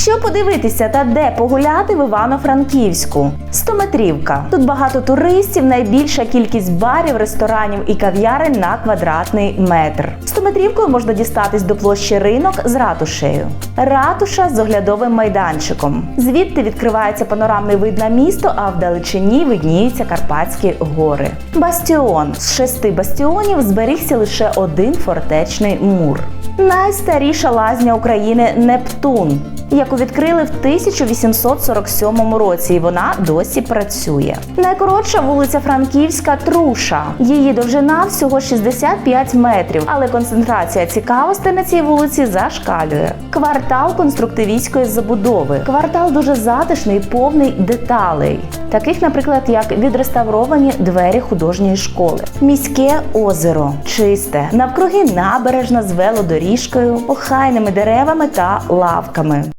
Що подивитися та де погуляти в Івано-Франківську? Стометрівка. Тут багато туристів, найбільша кількість барів, ресторанів і кав'ярень на квадратний метр. Стометрівкою можна дістатись до площі ринок з ратушею. Ратуша з оглядовим майданчиком. Звідти відкривається панорамний вид на місто, а вдалечині видніються Карпатські гори. Бастіон з шести бастіонів зберігся лише один фортечний мур. Найстаріша лазня України Нептун, яку відкрили в 1847 році, і вона досі працює. Найкоротша вулиця Франківська Труша. Її довжина всього 65 метрів, але концентрація цікавостей на цій вулиці зашкалює. Квартал конструктивістської забудови. Квартал дуже затишний, повний деталей, таких, наприклад, як відреставровані двері художньої школи, міське озеро, чисте, навкруги набережна з велодоріжкою, охайними деревами та лавками.